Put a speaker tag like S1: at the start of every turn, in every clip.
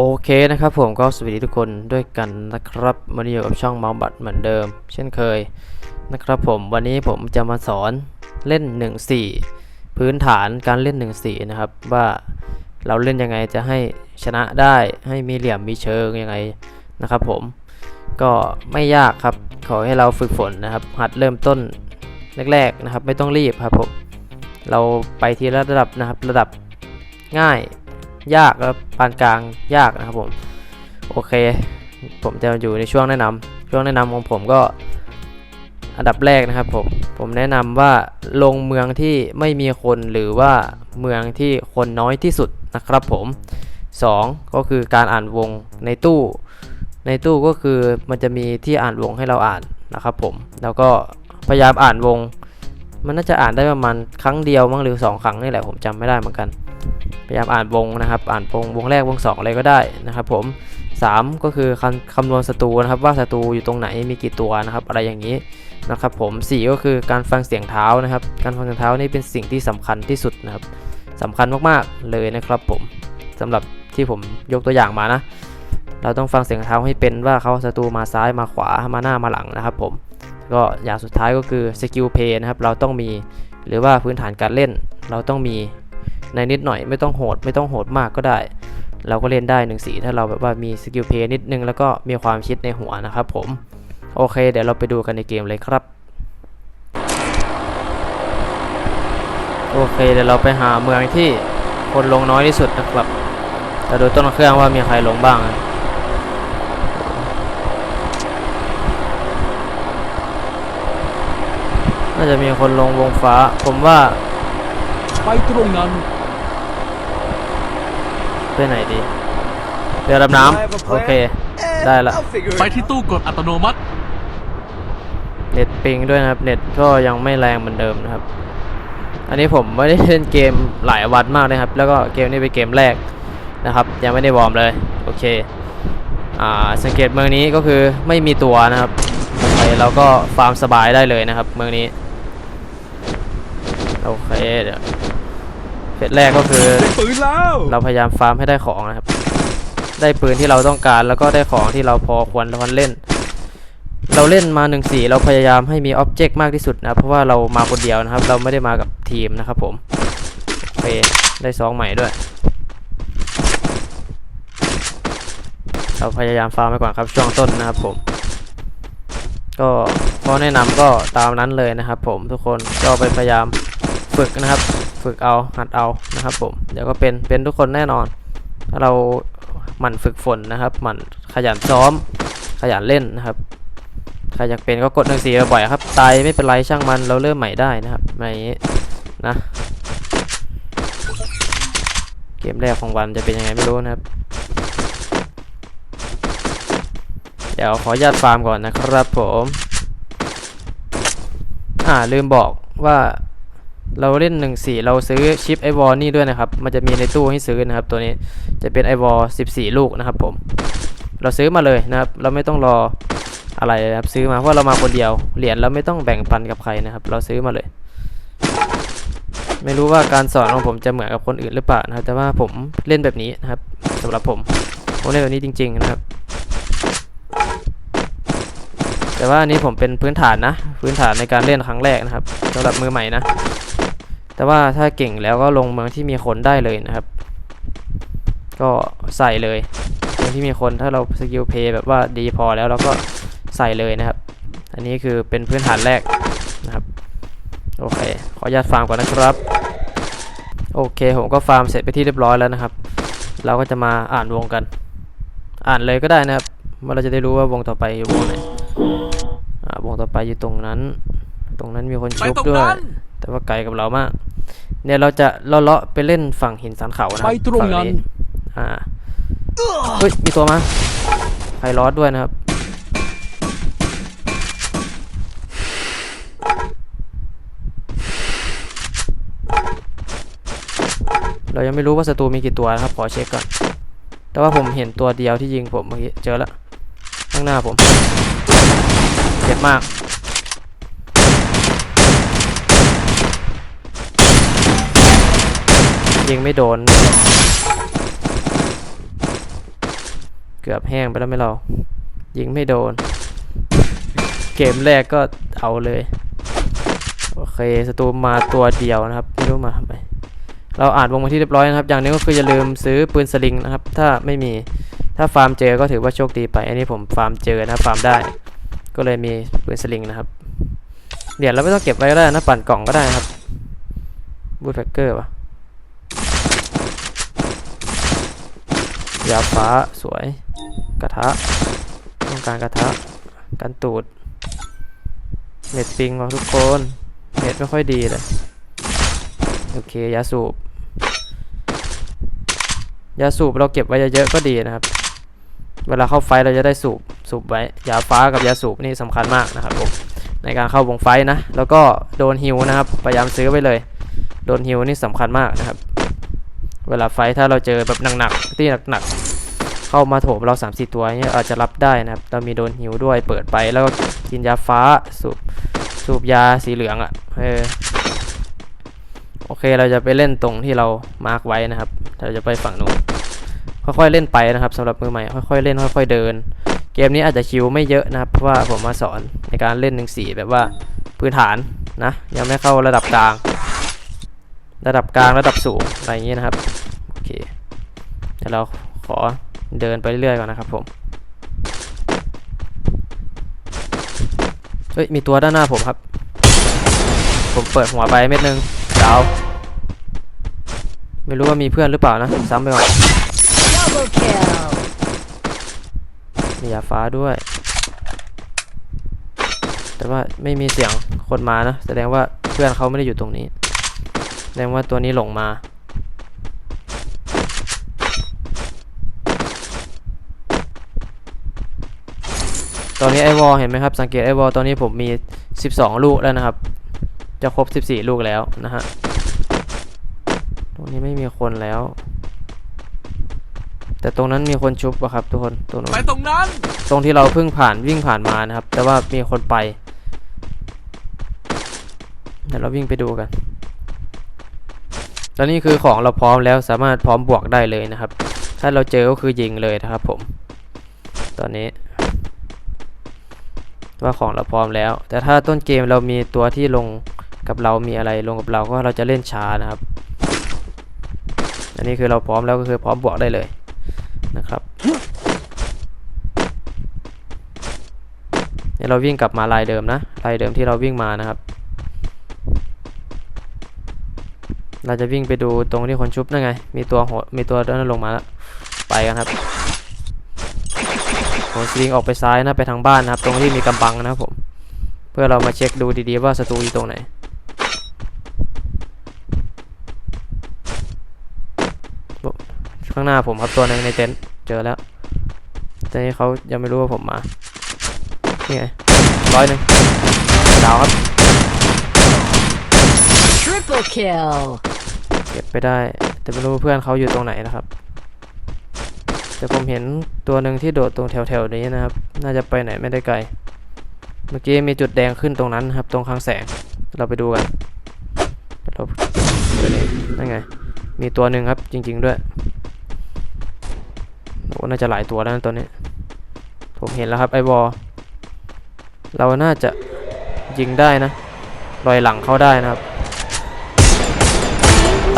S1: โอเคนะครับผมก็สวัสดีทุกคนด้วยกันนะครับวันนี้อยู่กับช่องเมาส์บัตเหมือนเดิม เช่นเคยนะครับผมวันนี้ผมจะมาสอนเล่น 1-4 พื้นฐานการเล่น 1-4 นะครับ ว่าเราเล่นยังไงจะให้ชนะได้ให้มีเหลี่ยมมีเชิงยังไงนะครับผมก็ไม่ยากครับขอให้เราฝึกฝนนะครับ หัดเริ่มต้นแรกๆนะครับ ไม่ต้องรีบครับผมเราไปทีละระดับนะครับระดับง่าย ยากแล้วปานกลางยากนะครับผมโอเค ผมจะอยู่ในช่วงแนะนำช่วงแนะนำของผมก็อันดับแรกนะครับผมผมแนะนำว่าลงเมืองที่ไม่มีคนหรือว่าเมืองที่คนน้อยที่สุดนะครับผม 2 ก็คือการอ่านวงในตู้ ในตู้ก็คือมันจะมีที่อ่านวงให้เราอ่านนะครับผมแล้วก็พยายามอ่านวง มันน่าจะอ่านได้ประมาณครั้งเดียวมั้งหรือ 2 ครั้งนี่แหละผมจำไม่ได้เหมือนกัน พยายามอ่านวงนะครับ อ่านวงวงแรกวงสองอะไรก็ได้นะครับ ผม 3 ก็คือคำคำนวณศัตรูนะครับ ว่าศัตรูอยู่ตรงไหนมีกี่ตัวนะครับ อะไรอย่างนี้นะครับ ผม 4 ก็คือการฟังเสียงเท้านะครับ การฟังเสียงเท้านี่เป็นสิ่งที่สำคัญที่สุดนะครับสำคัญมากๆเลยนะครับผมสำหรับที่ผมยกตัวอย่างมานะ เราต้องฟังเสียงเท้าให้เป็นว่าเขาศัตรูมาซ้ายมาขวามาหน้ามาหลังนะครับ ผมก็อย่างสุดท้ายก็คือสกิลเพย์นะครับเราต้องมีหรือว่าพื้นฐานการเล่นเราต้องมี ในนิดหน่อยไม่ต้องโหดไม่ต้องโหดมากก็ได้ เราก็เล่นได้หนึ่งสีถ้าเราแบบว่ามีสกิลเพย์นิดนึงแล้วก็มีความคิดในหัวนะครับผมโอเค เดี๋ยวเราไปดูกันในเกมเลยครับ โอเคเดี๋ยวเราไปหาเมืองที่คนลงน้อยที่สุดนะครับจะดูต้นเครื่องว่ามีใครลงบ้างน่าจะมีคนลงวงฟ้า ผมว่า
S2: ไปตรงนั้น
S1: ไปไหนดี เรือดำน้ำโอเค ได้ละ
S2: ไปที่ตู้กดอัตโนมัติ
S1: เน็ตปิงด้วยนะครับ เน็ตก็ยังไม่แรงเหมือนเดิมนะครับ อันนี้ผมไม่ได้เล่นเกมหลายวันมากนะครับ แล้วก็เกมนี้เป็นเกมแรกนะครับ ยังไม่ได้วอร์มเลย โอเค อ่า สังเกตเมืองนี้ก็คือไม่มีตัวนะครับไปเราก็ฟาร์มสบายได้เลยนะครับ เมืองนี้ โอเคเดี๋ยว เฟสแรกก็คือ
S2: ได้ปืนแล้ว
S1: เราพยายามฟาร์มให้ได้ของนะครับ ได้ปืนที่เราต้องการแล้วก็ได้ของที่เราพอควรควรเล่น เราเล่นมา1นสี่เราพยายามให้มีอ็อบเจกต์มากที่สุดนะเพราะว่าเรามาคนเดียวนะครับ เราไม่ได้มากับทีมนะครับผมโอเคได้ซองใหม่ด้วย เราพยายามฟาร์มไปก่อนครับช่วงต้นนะครับผมก็ข้อแนะนำก็ตามนั้นเลยนะครับ ผมทุกคนก็ไปพยายามฝึกนะครับ ฝึกเอาหัดเอานะครับผมเดี๋ยวก็เป็นเป็นทุกคนแน่นอนถ้าเราหมั่นฝึกฝนนะครับ หมั่นขยันซ้อม ขยันเล่นนะครับใครอยากเป็นก็กดหนึ่งสี่บ่อยครับตายไม่เป็นไรช่างมันเราเริ่มใหม่ได้นะครับอะไรอย่างนี้นะ เกมแรกของวันจะเป็นยังไงไม่รู้นะครับ เดี๋ยวขอญาตฟาร์มก่อนนะครับผม อ่าลืมบอกว่า เราเล่น1นสี่เราซื้อชิปไอวอลนี่ด้วยนะครับ มันจะมีในตู้ให้ซื้อนะครับ ตัวนี้จะเป็นไอวอล14ลูกนะครับผม เราซื้อมาเลยนะครับ เราไม่ต้องรออะไรนะครับ ซื้อมาเพราะเรามาคนเดียว เหรียญเราไม่ต้องแบ่งปันกับใครนะครับ เราซื้อมาเลย ไม่รู้ว่าการสอนของผมจะเหมือนกับคนอื่นหรือเปล่านะครับ แต่ว่าผมเล่นแบบนี้นะครับสำหรับผมผมเล่นแบบนี้จริง ๆ นะครับ แต่ว่าอันนี้ผมเป็นพื้นฐานนะ พื้นฐานในการเล่นครั้งแรกนะครับสำหรับมือใหม่นะ แต่ว่าถ้าเก่งแล้วก็ลงเมืองที่มีคนได้เลยนะครับ ก็ใส่เลยเมืองที่มีคนถ้าเราสกิลเพย์แบบว่าดีพอแล้วเราก็ใส่เลยนะครับ อันนี้คือเป็นพื้นฐานแรกนะครับ โอเค ขออนุญาตฟาร์มก่อนนะครับ โอเคผมก็ฟาร์มเสร็จไปที่เรียบร้อยแล้วนะครับ เราก็จะมาอ่านวงกัน อ่านเลยก็ได้นะครับว่าเราจะได้รู้ว่าวงต่อไปอยู่วงไหนอ่าวงต่อไปอยู่ตรงนั้น ตรงนั้นมีคน
S2: ไป
S1: ชุบ
S2: ตรง
S1: ด้วย
S2: นั้น
S1: แต่ว่าไกลกับเรามาก เนี่ยเราจะเลาะๆไปเล่นฝั่งหินสันเขานะค
S2: ไป
S1: รับ
S2: ตรงนั้น
S1: ฝั่อ่าเฮ้ยมีตัวมาไพลอสด้วยนะครับ เรายังไม่รู้ว่าศัตรูมีกี่ตัวนะครับ ขอเช็คก่อน แต่ว่าผมเห็นตัวเดียวที่ยิงผมเมื่อกี้เจอแล้วข้างหน้าผม เจ็บมาก ยิงไม่โดน เกือบแห้งไปแล้วไม่เรา ยิงไม่โดน เกมแรกก็เอาเลย โอเคศัตรูมาตัวเดียวนะครับ ไม่รู้มาทำไมเราอ่านวงมาที่เรียบร้อยนะครับ อย่างนึงก็คืออย่าลืมซื้อปืนสลิงนะครับ ถ้าไม่มีถ้าฟาร์มเจอก็ถือว่าโชคดีไป อันนี้ผมฟาร์มเจอนะครับฟาร์มได้ ก็เลยมีปืนสลิงนะครับ เดี๋ยวเราไม่ต้องเก็บไว้ก็ได้นะปั่นกล่องก็ได้นะครับบูทแฟกเกอร์วะ ยาฟ้าสวย กระทะ ต้องการกระทะ กันตูด เน็ตปิงว่ะทุกคน เน็ตไม่ค่อยดีเลย โอเค ยาสูบ ยาสูบเราเก็บไว้เยอะๆก็ดีนะครับ เวลาเข้าไฟเราจะได้สูบ สูบไว้ ยาฟ้ากับยาสูบนี่สำคัญมากนะครับผม ในการเข้าวงไฟนะ แล้วก็โดนฮิวนะครับ พยายามซื้อไว้เลย โดนฮิวนี่สำคัญมากนะครับ เวลาไฟถ้าเราเจอแบบหนักๆที่หนักๆ เข้ามาโถมเรา3 4ตัวเนี่ยอาจจะรับได้นะครับ เรามีโดนหิวด้วยเปิดไปแล้วก็กินยาฟ้าสูบสูบยาสีเหลืองอะ่ะเออโอเคเราจะไปเล่นตรงที่เรามาร์กไว้นะครับ เราจะไปฝั่งนู้นค่อยๆเล่นไปนะครับสำหรับมือใหม่ค่อยๆเล่นค่อย ๆเดิน เกมนี้อาจจะคิวไม่เยอะนะครับ เพราะว่าผมมาสอนในการเล่นหนึ่งสี่แบบว่าพื้นฐานนะยังไม่เข้าระดับกลาง ระดับกลางระดับสูงอะไรอย่างนี้นะครับโอเคเดี๋ยวเราขอเดินไปเรื่อยๆก่อนนะครับผมเฮ้ยมีตัวด้านหน้าผมครับ ผมเปิดหัวไปเม็ดหนึ่งดาวไม่รู้ว่ามีเพื่อนหรือเปล่านะซ้ำไปก่อนมียาฟ้าด้วย แต่ว่าไม่มีเสียงคนมานะ แสดงว่าเพื่อนเขาไม่ได้อยู่ตรงนี้ ดงว่าตัวนี้หลงมา ตอนนี้ไอวอลเห็นไหมครับ สังเกตไอวอลตอนนี้ผมมี 12 ลูกแล้วนะครับ จะครบ 14 ลูกแล้วนะฮะ ตรงนี้ไม่มีคนแล้ว แต่ตรงนั้นมีคนชุบอะครับทุกคน ตรงนู้น
S2: ไปตรงนั้น
S1: ตรงที่เราเพิ่งผ่านวิ่งผ่านมานะครับ แต่ว่ามีคนไป เดี๋ยวเราวิ่งไปดูกัน ตอนนี้คือของเราพร้อมแล้วสามารถพร้อมบวกได้เลยนะครับ ถ้าเราเจอก็คือยิงเลยนะครับผม ตอนนี้ ว่าของเราพร้อมแล้ว แต่ถ้าต้นเกมเรามีตัวที่ลงกับเรามีอะไรลงกับเราก็เราจะเล่นช้านะครับ อันนี้คือเราพร้อมแล้วก็คือพร้อมบวกได้เลยนะครับเดี๋ยวเราวิ่งกลับมาลายเดิมนะลายเดิมที่เราวิ่งมานะครับ เราจะวิ่งไปดูตรงที่คนชุบนั่นไง มีตัวหัวมีตัวด้านลงมาแล้ว ไปกันครับผมสวิงออกไปซ้ายนะไปทางบ้านนะครับ ตรงที่มีกำบังนะครับผม เพื่อเรามาเช็คดูดีๆว่าศัตรูอยู่ตรงไหนข้างหน้าผมครับตัวหนึงในเต็นท์เจอแล้วตอนนี้เขายังไม่รู้ว่าผมมา นี่ไงร้อยหนึ่งดาวครับ
S3: Triple kill.
S1: เก็บไปได้ แต่ไม่รู้เพื่อนเขาอยู่ตรงไหนนะครับ แต่ผมเห็นตัวหนึ่งที่โดดตรงแถวๆนี้นะครับ น่าจะไปไหนไม่ได้ไกล เมื่อกี้มีจุดแดงขึ้นตรงนั้นครับ ตรงข้างแสง เราไปดูกันเราตัวนี้นั่นไง มีตัวหนึ่งครับจริง ๆด้วยโอ้น่าจะหลายตัวแล้วนะตัวนี้ ผมเห็นแล้วครับไอบอลเราน่าจะยิงได้นะลอยหลังเข้าได้นะครับ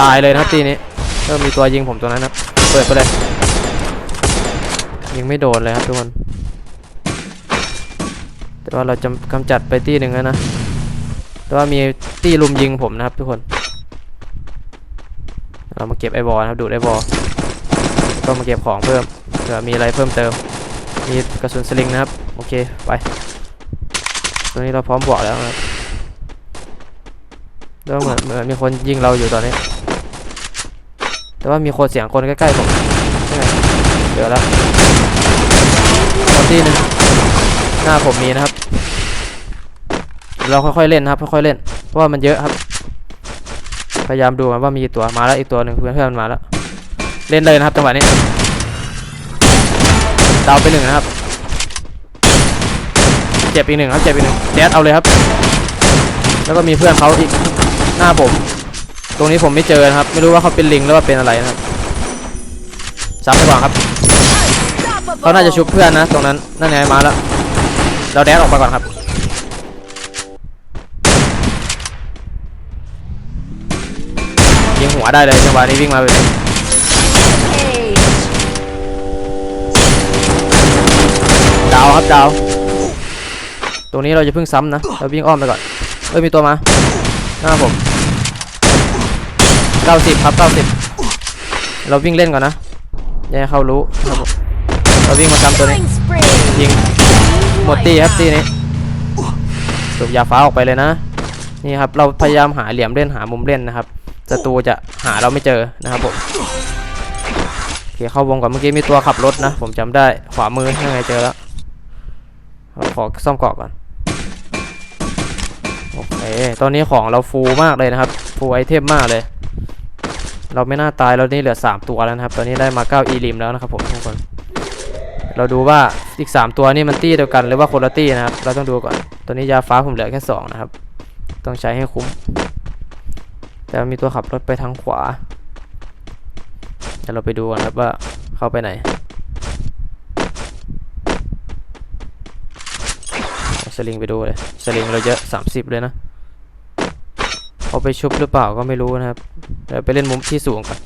S1: ตายเลยนะครับทีนี้เริ่มมีตัวยิงผมตัวนั้นนะเปิดไปเลย ยิงไม่โดนเลยครับทุกคน แต่ว่าเราจะกำจัดไปตีหนึ่งแล้วนะ แต่ว่ามีตีลุมยิงผมนะครับทุกคน เรามาเก็บไอบอลนะครับดูดไอบอลก็มาเก็บของเพิ่มเผื่อมีอะไรเพิ่มเติม มีกระสุนสลิงนะครับ โอเคไปตอนนี้เราพร้อมบวกแล้วนะครับแล้วเหมือนเหมือนมีคนยิงเราอยู่ตอนนี้ แต่ว่ามีคนเสียงคนใกล้ๆผมนี่ไงเจอแล้วคนที่หนึ่งหน้าผมมีนะครับ เราค่อยๆเล่นนะครับค่อยๆเล่น เพราะว่ามันเยอะครับ พยายามดูว่ามีตัวมาแล้วอีกตัวหนึ่งเพื่อนเพื่อนมันมาแล้ว เล่นเลยนะครับจังหวะนี้ดาวไปหนึ่งนะครับเจ็บอีกหนึ่งครับเจ็บอีกหนึ่งแจ๊ดเอาเลยครับ แล้วก็มีเพื่อนเขาอีกหน้าผม ตรงนี้ผมไม่เจอนะครับ ไม่รู้ว่าเขาเป็นลิงหรือว่าเป็นอะไรนะครับซ้ำไปก่อนครับเขาน่าจะชุบเพื่อนนะ ตรงนั้นนั่นไงมาแล้ว เราแดดออกมาก่อนครับ ยิงหัวได้เลยจังหวะนี้วิ่งมาแบบดาวครับดาว ตรงนี้เราจะเพิ่งซ้ำนะ เราวิ่งอ้อมไปก่อน เอ้ยมีตัวมา หน้าผม 90ครับ90เราวิ่งเล่นก่อนนะอยังให้เขารู้ครับเราวิ่งมาซ้ำตัวนี้ยิงหมดตีครับตีนี้สูบยาฟ้าออกไปเลยนะนี่ครับเราพยายามหาเหลี่ยมเล่นหามุมเล่นนะครับศัตรูจะหาเราไม่เจอนะครับผมโอเคเข้าวงก่อนเมื่อกี้มีตัวขับรถนะ ผมจำได้ขวามือยังไงเจอแล้วขอซ่อมเกาะก่อนโอเคตอนนี้ของเราฟูมากเลยนะครับฟูไอเทมมากเลย เราไม่น่าตายเรานี่เหลือ 3 ตัวแล้วนะครับ ตอนนี้ได้มา9อีลิมแล้วนะครับผมทุกคน เราดูว่าอีก 3 ตัวนี่มันตี้เดียวกันหรือว่าคนละตี้นะครับ เราต้องดูก่อนตัวนี้ยาฟ้าผมเหลือแค่ 2 นะครับ ต้องใช้ให้คุ้ม แต่มีตัวขับรถไปทางขวา เดี๋ยวเราไปดูกันครับว่าเข้าไปไหนสลิงไปดูเลย สลิงเราเยอะ 30 เลยนะ เขาไปชุบหรือเปล่าก็ไม่รู้นะครับเดี๋ยวไปเล่นมุมที่สูงก่อน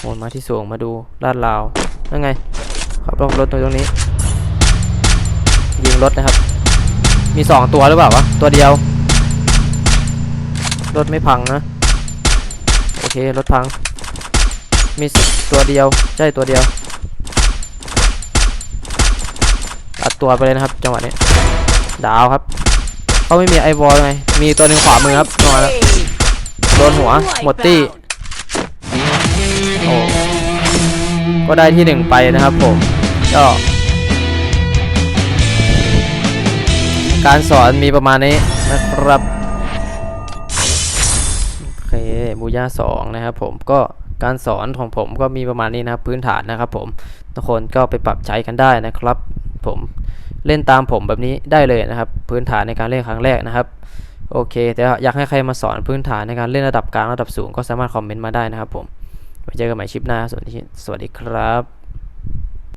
S1: โอนมาที่สูงมาดูลาดราวนั่นไงขับรถรถตรงนี้ ยิงรถนะครับ มีสองตัวหรือเปล่าวะตัวเดียว รถไม่พังนะ โอเค รถพัง มีตัวเดียว ใช่ตัวเดียวตัดตัวไปเลยนะครับ จังหวะนี้ ดาวครับ เขาไม่มีไอวอลไงมีตัวหนึ่งขวามือครับนอนแล้วโดนหัวหมดตี้โอ้ก็ได้ที่หนึ่งไปนะครับผมก็การสอนมีประมาณนี้นะครับโอเคบูย่าสองนะครับผมก็การสอนของผมก็มีประมาณนี้นะครับพื้นฐานนะครับผมทุกคนก็ไปปรับใช้กันได้นะครับผม เล่นตามผมแบบนี้ได้เลยนะครับ พื้นฐานในการเล่นครั้งแรกนะครับโอเคแต่อยากให้ใครมาสอนพื้นฐานในการเล่นระดับกลางระดับสูงก็สามารถคอมเมนต์มาได้นะครับผมไว้เจอกันใหม่คลิปหน้าสวัสดีสวัสดีครับ